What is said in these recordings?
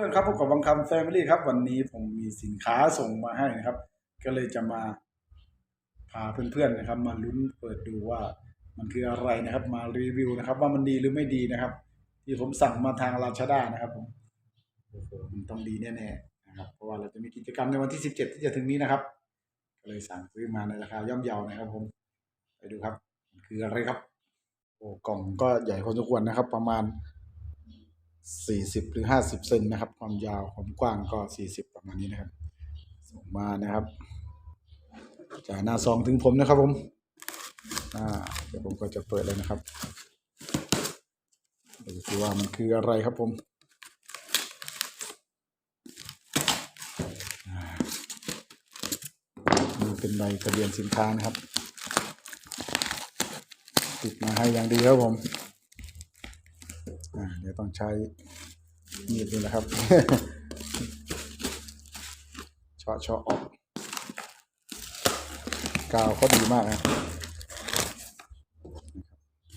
พื่อนครับพบกับวังคำแฟมิลี่ครับ วันนี้ผมมีสินค้าส่งมาให้นะครับ ก็เลยจะมาพาเพื่อนๆนะครับ มาลุ้นเปิดดูว่ามันคืออะไรนะครับ มารีวิวนะครับ ว่ามันดีหรือไม่ดีนะครับ ที่ผมสั่งมาทางราชดานะครับผมโอ้โหมันต้องดีแน่ๆนะครับ เพราะว่าเราจะมีกิจกรรมในวันที่ 17 ที่จะถึงนี้นะครับก็เลยสั่งซื้อมาในราคาย่อมเยานะครับ ผมไปดูครับ คืออะไรครับ โอ้กล่องก็ใหญ่พอสมควรนะครับ ประมาณ 40 หรือ 50 เซนนะครับ ความยาวความกว้างก็ 40 ประมาณนี้นะครับ ส่งมานะครับจ่ายหน้าซองถึงผมนะครับผมอ่าเดี๋ยวผมก็จะเปิดเลยนะครับดูสิว่ามันคืออะไรครับผมนี่เป็นใบทะเบียนสินค้านะครับ ติดมาให้อย่างดีครับผม ต้องใช้มีดนี่แหละครับเชาะเชาะออก กาวเขาดีมากนะครับ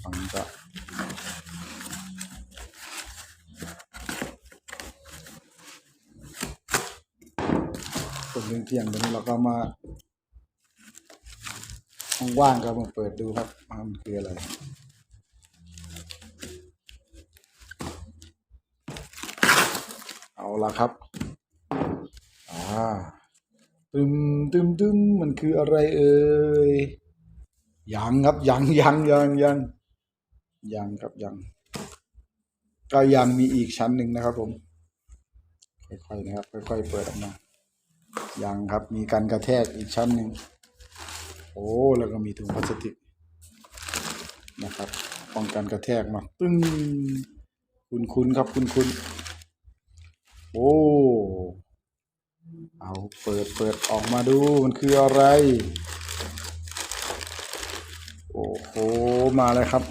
ฟังจะตรงเที่ยงตรงนี้เราก็มาว่างๆก็มาเปิดดูครับมันคืออะไร เอา ละครับ อ่า ตึมตึมตึมมันคืออะไรเอ่ย ยังครับยังยังยังยังยังครับยัง ก็ยังมีอีกชั้นหนึ่งนะครับผม ค่อยๆนะครับ ค่อยๆเปิดออกมา ยังครับมีการกระแทกอีกชั้นหนึ่ง โอ้ แล้วก็มีถุงพลาสติกนะครับป้องกันกระแทกมา ตึ้งคุณคุณครับคุณคุณ โอ้เอาเปิดเปิดออกมาดูมันคืออะไร โอ้โหมาเลยครับ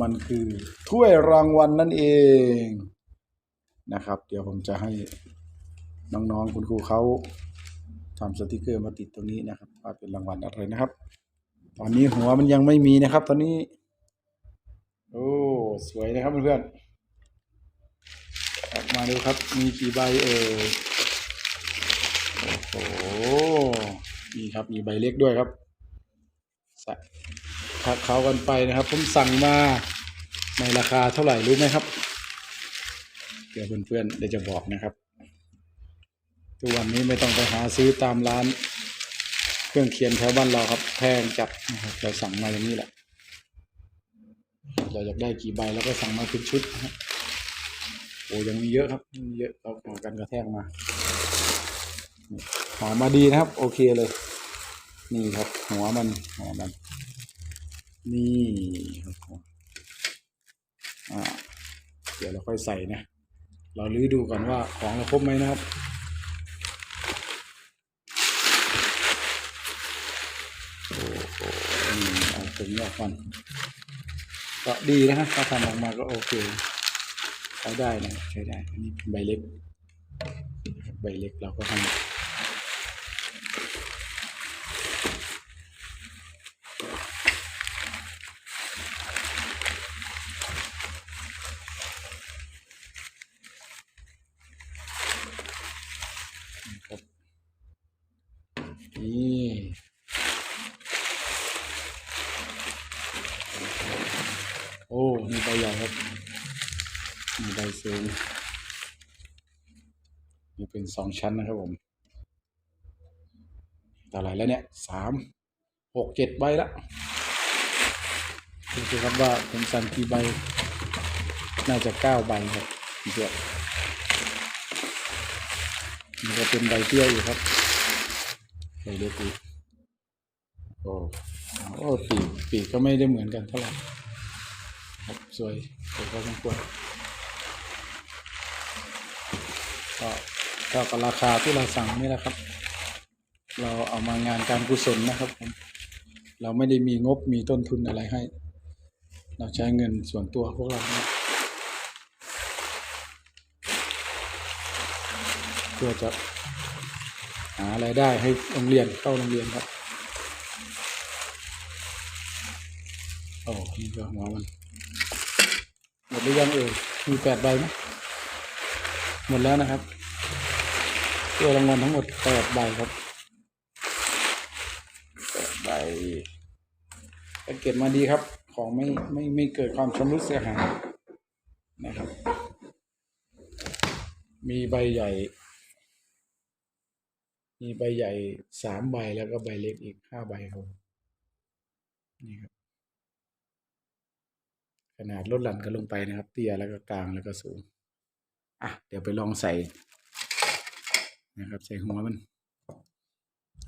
มันคือถ้วยรางวัลนนั่นเองนะครับ เดี๋ยวผมจะให้น้องๆคุณครูเขาทำสติกเกอร์มาติดตรงนี้นะครับว่าเป็นรางวัลอะไรนะครับ ตอนนี้หัวมันยังไม่มีนะครับ ตอนนี้ โอ้ สวยนะครับเพื่อนๆ มาดูครับ มีกี่ใบเอ่ยโอ้โหนี่ครับมีใบเล็กด้วยครับสะทักเขากันไปนะครับ ผมสั่งมาในราคาเท่าไหร่รู้ไหมครับ เดี๋ยวเพื่อนๆเดี๋ยวจะบอกนะครับทุกวันนี้ไม่ต้องไปหาซื้อตามร้าน เครื่องเขียนแถวบ้านเราครับแพงจัดนะครับเราสั่งมาอย่างนี้แหละเราอยากได้กี่ใบแล้วก็สั่งมาเป็นชุดนะครับ อ้ยังมีเยอะครับมีเยอะเราขอกันกระแทกมาหามาดีนะครับ โอเคเลย นี่ครับ หัวมันหัวมัน นี่ครับอ่าเดี๋ยวเราค่อยใส่นะ เราลื้อดูก่อนว่าของเราครบไหมนะครับโอ้โหนี่เอาถึงยอดก่อนก็ดีนะฮะถ้าทำออกมาก็โอเค ใช้ได้นะใช้ได้อันนี้ใบเล็ก ใบเล็กเราก็ทำนะครับนี่ โอ้ มีใบใหญ่ครับ ดูนี่เป็นสองชั้นนะครับผมเท่าไหร่แล้วเนี่ยสามหกเจ็ดใบละดูสิครับว่าผมสั่งกี่ใบ น่าจะเก้าใบครับเพื่อนนี่ก็เป็นใบเตี้ยอยู่ครับใบเล็กอีกโอ้โอ้ปีกปีกก็ไม่ได้เหมือนกันเท่าไหร่ครับสวยสวยพอสมควร ก็เท่ากับราคาที่เราสั่งนี่แหละครับ เราเอามางานการกุศลนะครับผมเราไม่ได้มีงบมีต้นทุนอะไรให้ เราใช้เงินส่วนตัวพวกเรานะเพื่อจะหาไรายได้ให้โรงเรียนเข้าโรงเรียนครับโอ้นี่ก็หัวมันหมดหรือยังเอ่ยมีแปดใบไหม หมดแล้วนะครับ ตัวรางวัลทั้งหมดแปดใบครับแปดใบแพ็กเกจมาดีครับ ของไม่ไม่ไม่เกิดความชำรุดเสียหายนะครับ มีใบใหญ่ มีใบใหญ่สามใบแล้วก็ใบเล็กอีกห้าใบครับนี่ครับขนาดลดหลั่นกันลงไปนะครับ เตี้ยแล้วก็กลางแล้วก็สูง อะเดี๋ยวไปลองใส่นะครับ ใส่หัวมัน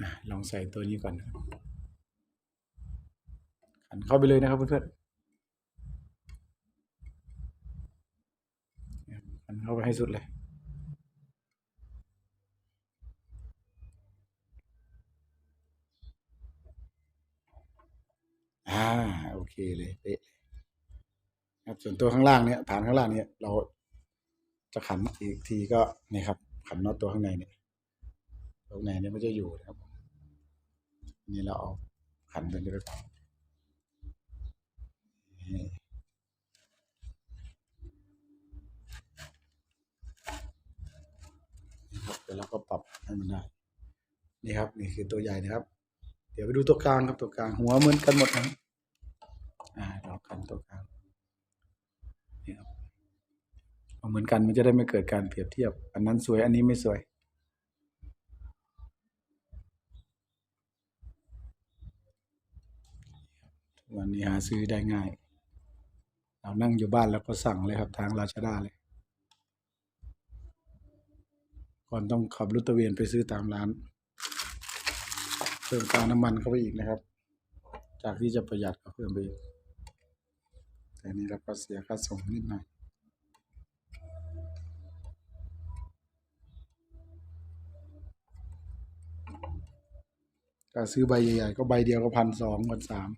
อะลองใส่ตัวนี้ก่อนขันเข้าไปเลยนะครับเพื่อนๆขันเข้าไปให้สุดเลยอ่าโอเคเลยเป๊ะครับส่วนตัวข้างล่างเนี่ยฐานข้างล่างเนี่ยเรา จะขันอีกทีก็นี่ครับ ขันน็อตตัวข้างในเนี่ยตรงในเนี่ยมันจะอยู่นะครับ นี่เราเอาขันตัวนี้ไปก่อนนี่ครับเดี๋ยวเราก็ปรับให้มันได้ นี่ครับ นี่คือตัวใหญ่นะครับ เดี๋ยวไปดูตัวกลางครับตัวกลางหัวเหมือนกันหมดนะอ่าเรากันตัวกลางนี่ครับ เอาเหมือนกันมันจะได้ไม่เกิดการเปรียบเทียบ อันนั้นสวยอันนี้ไม่สวย วันนี้หาซื้อได้ง่าย เรานั่งอยู่บ้านแล้วก็สั่งเลยครับทางราชดาเลย ก่อนต้องขับรถตระเวนไปซื้อตามร้าน เพิ่มค่าน้ำมันเข้าไปอีกนะครับ จากที่จะประหยัดก็เพิ่มไปอีกแต่นี่เราก็เสียค่าส่งนิดหน่อย ก็ซื้อใบใหญ่ๆก็ใบเดียวก็พันสองพันสาม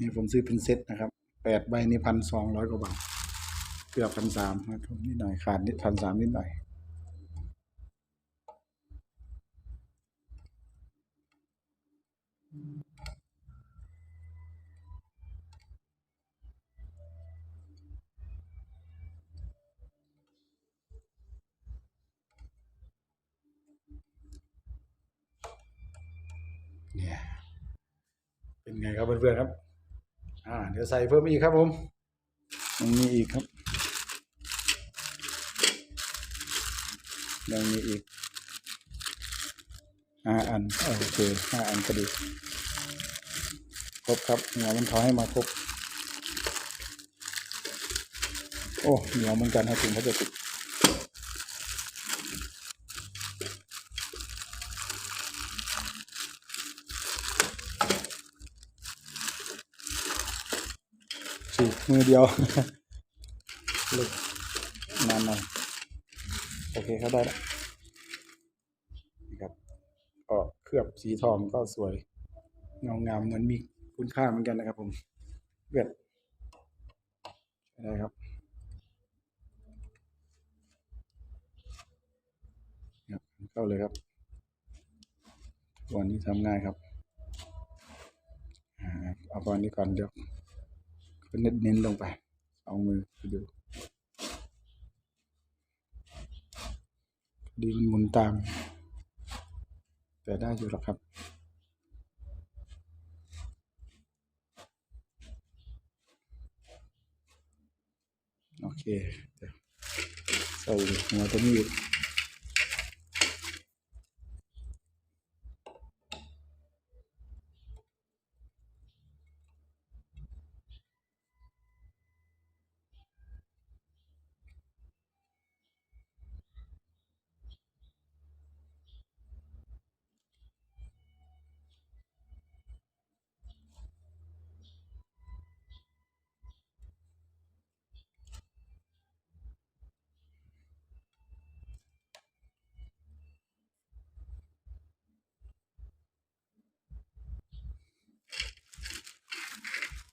นี่ผมซื้อเป็นเซตนะครับแปดใบนี่พันสองร้อยกว่าบาท เกือบพันสามนะครับนิดหน่อยขาดนิดพันสามนิดหน่อยเนี่ย เป็น ไงครับเพื่อนๆครับ อ่า เดี๋ยวใส่เพิ่มอีกครับผมยังมีอีกครับยังมีอีกห้าอันโอเคห้าอันก็ดีครบครับเหัวมันทอให้มาครบโอ้เหนียวเหมือนกันให้ถึงเขาจะติดฉีก มือเดียวลึกนานหน่อยโอเคเขาได้แล้วนะครับก็เคลือบสีทองก็สวยเงางามเหมือนมีคุณค่าเหมือนกันนะครับ ผมเลือดใช่ได้ครับเข้าเลยครับ วันนี้ทำง่ายครับเอาตอนนี้ก่อนเดี๋ยว ก็เน้นเน้นลงไป เอามือไปดูดีมันหมุนตาม แต่ได้อยู่หรอกครับโอเคเดี๋ยวใส่หัวตัวนี้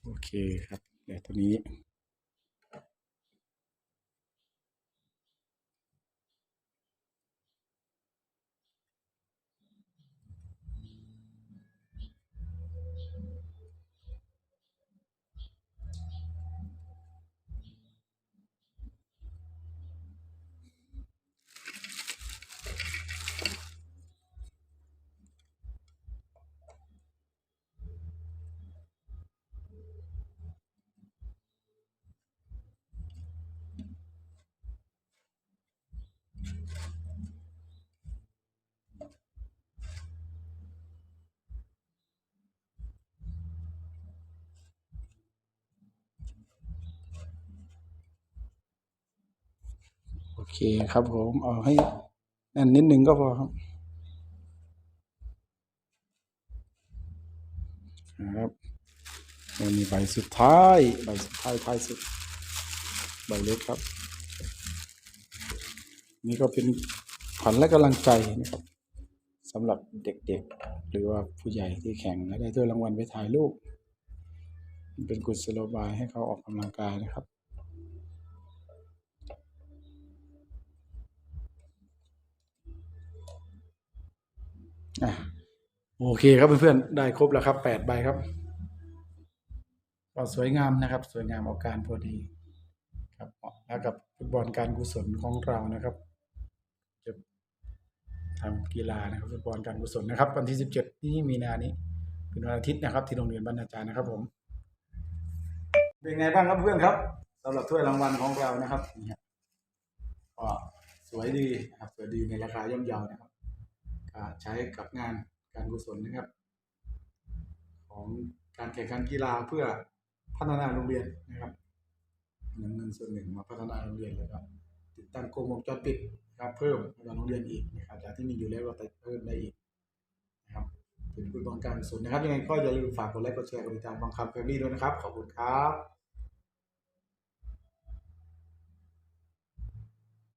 โอเคครับเดี๋ยวตัวนี้ เคครับผมเอาให้แน่นนิดนึงก็พอครับครับแล้วมีใบสุดท้าย ใบสุดท้ายท้ายสุด ใบเล็กครับ นี่ก็เป็นขวัญและกำลังใจนะครับสำหรับเด็กๆ หรือว่าผู้ใหญ่ที่แข่งและได้ถ้วยรางวัลไปถ่ายรูปเป็นกุศโลบายให้เขาออกกำลังกายนะครับ โอเคครับเพื่อนๆได้ครบแล้วครับแปดใบครับก็สวยงามนะครับ สวยงามเอาการพอดี ครับเหมาะแล้วกับฟุตบอลการกุศลของเรานะครับ จะทำกีฬานะครับฟุตบอลการกุศลนะครับ วันที่สิบเจ็ดนี้มีนานี้เป็นวันอาทิตย์นะครับ ที่โรงเรียนบรรณาจารย์นะครับ ผม เป็นไงบ้างครับเพื่อนครับสำหรับถ้วยรางวัลของเรานะครับนี่ครับก็สวยดีนะครับสวยดีในราคาย่อมเยานะครับ ใช้กับงานการกุศลนะครับ ของการแข่งขันกีฬาเพื่อพัฒนาโรงเรียนนะครับนำเงินส่วนหนึ่งมาพัฒนาโรงเรียนเลยครับติดตั้งกล้องวงจรปิดนะครับเพิ่มให้กับโรงเรียนอีกนะครับจากที่มีอยู่แล้วก็ติดเพิ่มได้อีกนะครับเป็นฟุตบอลการกุศลนะครับยังไงก็อย่าลืมฝากกดไลค์กดแชร์กดติดตามบางคำแฟมิลี่ด้วยนะครับขอบคุณครับ